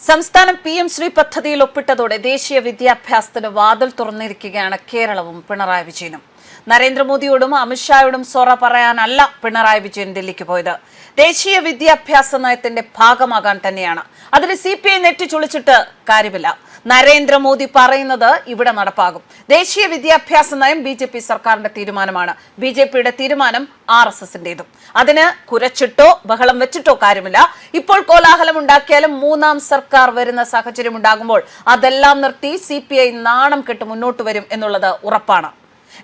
സംസ്ഥാനം P M Shri പദ്ധതിയിൽ ഒപ്പിട്ടതോടെ ദേശീയ വിദ്യാഭ്യാസത്തിന് വാതിൽ തുറന്നിരിക്കുകയാണ് കേരളവും പിണറായി വിജയനും. നരേന്ദ്രമോദിയോടും അമിത്ഷായോടും സോറ പറയാനല്ല പിണറായി വിജയൻ ഡൽഹിക്ക് പോയത്. ദേശീയ വിദ്യാഭ്യാസ നയത്തിന്റെ ഭാഗമാകാൻ തന്നെയാണ്. അതിന് സി പി ഐ നെറ്റിച്ചുളിച്ചിട്ട് കാര്യമില്ല. നരേന്ദ്രമോദി പറയുന്നത് ഇവിടെ നടപ്പാകും. ദേശീയ വിദ്യാഭ്യാസ നയം ബി ജെ പി സർക്കാരിന്റെ തീരുമാനമാണ്. ബി ജെ പിയുടെ തീരുമാനം ആർ എസ് എസിന്റേതും. അതിന് കുരച്ചിട്ടോ ബഹളം വെച്ചിട്ടോ കാര്യമില്ല. ഇപ്പോൾ കോലാഹലം ഉണ്ടാക്കിയാലും മൂന്നാം സർക്കാർ വരുന്ന സാഹചര്യം ഉണ്ടാകുമ്പോൾ അതെല്ലാം നിർത്തി സി പി ഐ നാണം കെട്ട് മുന്നോട്ട് വരും എന്നുള്ളത് ഉറപ്പാണ്.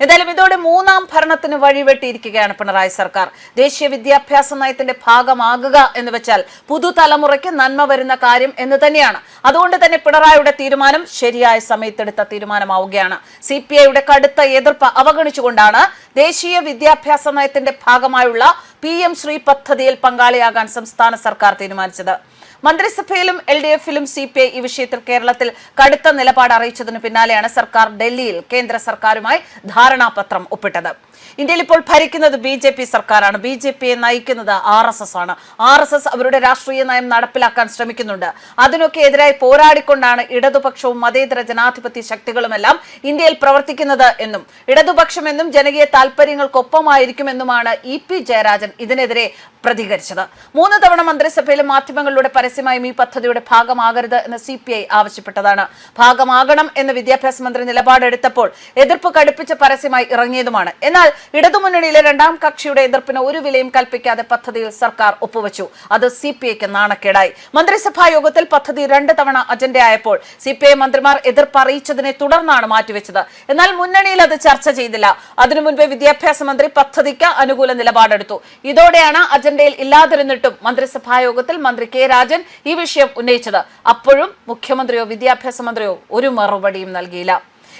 എന്തായാലും ഇതോടെ മൂന്നാം ഭരണത്തിന് വഴിവെട്ടിയിരിക്കുകയാണ് പിണറായി സർക്കാർ. ദേശീയ വിദ്യാഭ്യാസ നയത്തിന്റെ ഭാഗമാകുക എന്ന് വെച്ചാൽ പുതുതലമുറയ്ക്ക് നന്മ വരുന്ന കാര്യം എന്ന് തന്നെയാണ്. അതുകൊണ്ട് തന്നെ പിണറായിയുടെ തീരുമാനം ശരിയായ സമയത്തെടുത്ത തീരുമാനമാവുകയാണ്. സി പി ഐയുടെ കടുത്ത എതിർപ്പ് അവഗണിച്ചുകൊണ്ടാണ് ദേശീയ വിദ്യാഭ്യാസ നയത്തിന്റെ ഭാഗമായുള്ള പി എം ശ്രീ പദ്ധതിയിൽ പങ്കാളിയാകാൻ സംസ്ഥാന സർക്കാർ തീരുമാനിച്ചത്. മന്ത്രിസഭയിലും എൽ ഡി എഫിലും സി പി ഐ ഈ വിഷയത്തിൽ കേരളത്തിൽ കടുത്ത നിലപാട് അറിയിച്ചതിന് പിന്നാലെയാണ് സർക്കാർ ഡൽഹിയിൽ കേന്ദ്ര സർക്കാരുമായി ധാരണാപത്രം ഒപ്പിട്ടത്. ഇന്ത്യയിൽ ഇപ്പോൾ ഭരിക്കുന്നത് ബി ജെ പി സർക്കാരാണ്. ബി ജെ പിയെ നയിക്കുന്നത് ആർ എസ് എസ് ആണ്. ആർ എസ് എസ് അവരുടെ രാഷ്ട്രീയ നയം നടപ്പിലാക്കാൻ ശ്രമിക്കുന്നുണ്ട്. അതിനൊക്കെ എതിരായി പോരാടിക്കൊണ്ടാണ് ഇടതുപക്ഷവും മതേതര ജനാധിപത്യ ശക്തികളുമെല്ലാം ഇന്ത്യയിൽ പ്രവർത്തിക്കുന്നത് എന്നും ഇടതുപക്ഷം എന്നും ജനകീയ താൽപര്യങ്ങൾക്കൊപ്പമായിരിക്കുമെന്നുമാണ് ഇ പി ജയരാജൻ ഇതിനെതിരെ പ്രതികരിച്ചത്. മൂന്ന് തവണ മന്ത്രിസഭയിലും മാധ്യമങ്ങളിലൂടെ പരസ്യമായും ഈ പദ്ധതിയുടെ ഭാഗമാകരുത് എന്ന് സി പി ഐ ആവശ്യപ്പെട്ടതാണ്. ഭാഗമാകണം എന്ന് വിദ്യാഭ്യാസ മന്ത്രി നിലപാടെടുത്തപ്പോൾ എതിർപ്പ് കടുപ്പിച്ച പരസ്യമായി ഇറങ്ങിയതുമാണ്. എന്നാൽ ഇടതുമുന്നണിയിലെ രണ്ടാം കക്ഷിയുടെ എതിർപ്പിന് ഒരു വിലയും കൽപ്പിക്കാതെ പദ്ധതിയിൽ സർക്കാർ ഒപ്പുവച്ചു. അത് സി പി ഐക്ക് നാണക്കേടായി. മന്ത്രിസഭാ യോഗത്തിൽ പദ്ധതി രണ്ട് തവണ അജണ്ടയായപ്പോൾ സി പി ഐ മന്ത്രിമാർ എതിർപ്പ് അറിയിച്ചതിനെ തുടർന്നാണ് മാറ്റിവെച്ചത്. എന്നാൽ മുന്നണിയിൽ അത് ചർച്ച ചെയ്തില്ല. അതിനു മുൻപേ വിദ്യാഭ്യാസ മന്ത്രി പദ്ധതിക്ക് അനുകൂല നിലപാടെടുത്തു. ഇതോടെയാണ് അജണ്ടയിൽ ഇല്ലാതിരുന്നിട്ടും മന്ത്രിസഭാ യോഗത്തിൽ മന്ത്രി കെ രാജൻ ഈ വിഷയം ഉന്നയിച്ചത്. അപ്പോഴും മുഖ്യമന്ത്രിയോ വിദ്യാഭ്യാസ മന്ത്രിയോ ഒരു മറുപടിയും നൽകിയില്ല.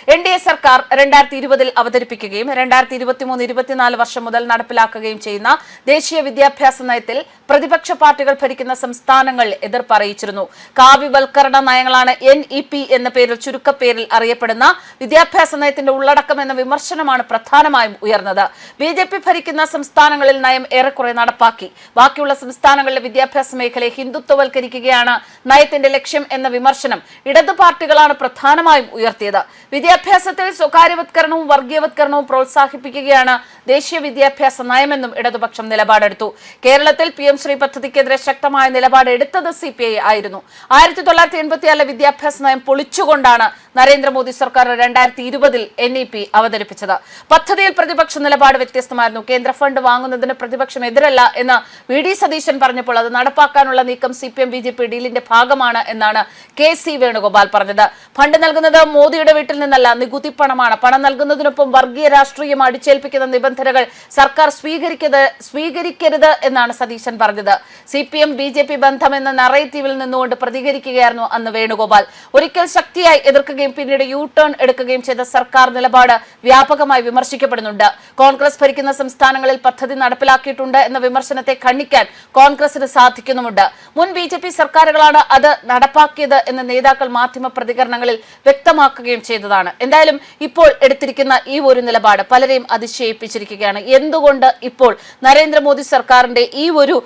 എൻ ഡി എ സർക്കാർ രണ്ടായിരത്തി ഇരുപതിൽ അവതരിപ്പിക്കുകയും രണ്ടായിരത്തി ഇരുപത്തിമൂന്ന് ഇരുപത്തിനാല് വർഷം മുതൽ നടപ്പിലാക്കുകയും ചെയ്യുന്ന ദേശീയ വിദ്യാഭ്യാസ നയത്തിൽ പ്രതിപക്ഷ പാർട്ടികൾ ഭരിക്കുന്ന സംസ്ഥാനങ്ങൾ എതിർപ്പ് അറിയിച്ചിരുന്നു കാവ്യവൽക്കരണ നയങ്ങളാണ് എൻ ഇ പി എന്ന പേരിൽ ചുരുക്കപ്പേരിൽ അറിയപ്പെടുന്ന വിദ്യാഭ്യാസ നയത്തിന്റെ ഉള്ളടക്കം എന്ന വിമർശനമാണ് പ്രധാനമായും ഉയർന്നത്. ബി ജെ പി ഭരിക്കുന്ന സംസ്ഥാനങ്ങളിൽ നയം ഏറെക്കുറെ നടപ്പാക്കി. ബാക്കിയുള്ള സംസ്ഥാനങ്ങളിലെ വിദ്യാഭ്യാസ മേഖലയെ ഹിന്ദുത്വവൽക്കരിക്കുകയാണ് നയത്തിന്റെ ലക്ഷ്യം എന്ന വിമർശനം ഇടതു പാർട്ടികളാണ് പ്രധാനമായും ഉയർത്തിയത്. വിദ്യാഭ്യാസത്തിൽ സ്വകാര്യവത്കരണവും വർഗീയവത്കരണവും പ്രോത്സാഹിപ്പിക്കുകയാണ് ദേശീയ വിദ്യാഭ്യാസ നയമെന്നും ഇടതുപക്ഷം നിലപാടെടുത്തു. കേരളത്തിൽ പി എം ശ്രീ പദ്ധതിക്കെതിരെ ശക്തമായ നിലപാട് എടുത്തത് സി പി ഐ ആയിരുന്നു. ആയിരത്തി തൊള്ളായിരത്തി എൺപത്തിയാറിലെ വിദ്യാഭ്യാസ നയം പൊളിച്ചുകൊണ്ടാണ് നരേന്ദ്രമോദി സർക്കാർ രണ്ടായിരത്തി ഇരുപതിൽ എൻ ഇ പി അവതരിപ്പിച്ചത്. പദ്ധതിയിൽ പ്രതിപക്ഷ നിലപാട് വ്യത്യസ്തമായിരുന്നു. കേന്ദ്ര ഫണ്ട് വാങ്ങുന്നതിന് പ്രതിപക്ഷം എതിരല്ല എന്ന് വി ഡി സതീശൻ പറഞ്ഞപ്പോൾ അത് നടപ്പാക്കാനുള്ള നീക്കം C P M B J P ഡീലിന്റെ ഭാഗമാണ് എന്നാണ് കെ സി വേണുഗോപാൽ പറഞ്ഞത്. ഫണ്ട് നൽകുന്നത് മോദിയുടെ വീട്ടിൽ നിന്നല്ല നികുതി പണമാണ്. പണം നൽകുന്നതിനൊപ്പം വർഗീയ രാഷ്ട്രീയം അടിച്ചേൽപ്പിക്കുന്ന നിബന്ധനകൾ സർക്കാർ സ്വീകരിക്കരുത് സ്വീകരിക്കരുത് എന്നാണ് സതീശൻ പറഞ്ഞത്. C P M B J P ബന്ധം എന്ന നറേറ്റീവിൽ നിന്നുകൊണ്ട് പ്രതികരിക്കുകയായിരുന്നു അന്ന് വേണുഗോപാൽ. ഒരിക്കൽ ശക്തിയായി എതിർക്കുകയും പിന്നീട് യു ടേൺ എടുക്കുകയും ചെയ്ത സർക്കാർ നിലപാട് വ്യാപകമായി വിമർശിക്കപ്പെടുന്നുണ്ട്. കോൺഗ്രസ് ഭരിക്കുന്ന സംസ്ഥാനങ്ങളിൽ പദ്ധതി നടപ്പിലാക്കിയിട്ടുണ്ട് എന്ന വിമർശനത്തെ ഖണ്ഡിക്കാൻ കോൺഗ്രസിന് സാധിക്കുന്നുമുണ്ട്. മുൻ ബി ജെ പി സർക്കാരുകളാണ് അത് നടപ്പാക്കിയത് എന്ന് നേതാക്കൾ മാധ്യമ പ്രതികരണങ്ങളിൽ വ്യക്തമാക്കുകയും ചെയ്തതാണ്. എന്തായാലും ഇപ്പോൾ എടുത്തിരിക്കുന്ന ഈ ഒരു നിലപാട് പലരെയും അതിശയിപ്പിച്ചിരിക്കുകയാണ്. എന്തുകൊണ്ട് ഇപ്പോൾ നരേന്ദ്രമോദി സർക്കാരിന്റെ ഈ ഒരു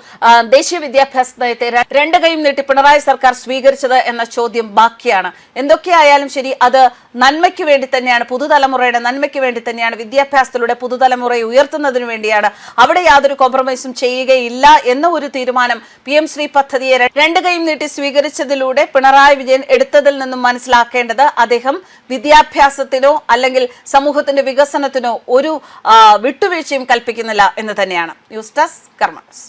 ദേശീയ വിദ്യാഭ്യാസ നയത്തെ രണ്ട് കൈയും നീട്ടി പിണറായി സർക്കാർ സ്വീകരിച്ചത് എന്ന ചോദ്യം ബാക്കിയാണ്. എന്തൊക്കെയായാലും ശരി അത് നന്മയ്ക്ക് വേണ്ടി തന്നെയാണ് പുതുതലമുറയുടെ നന്മയ്ക്ക് വേണ്ടി തന്നെയാണ് വിദ്യാഭ്യാസത്തിലൂടെ പുതുതലമുറയെ ഉയർത്തുന്നതിനു വേണ്ടിയാണ്. അവിടെ യാതൊരു കോംപ്രമൈസും ചെയ്യുകയില്ല എന്ന ഒരു തീരുമാനം പി എം ശ്രീ പദ്ധതിയെ രണ്ട് കൈയും നീട്ടി സ്വീകരിച്ചതിലൂടെ പിണറായി വിജയൻ എടുത്തതിൽ നിന്നും മനസ്സിലാക്കേണ്ടത് അദ്ദേഹം വിദ്യാഭ്യാസത്തിനോ അല്ലെങ്കിൽ സമൂഹത്തിന്റെ വികസനത്തിനോ ഒരു വിട്ടുവീഴ്ചയും കൽപ്പിക്കുന്നില്ല എന്ന് തന്നെയാണ്. News desk കർമ്മസ്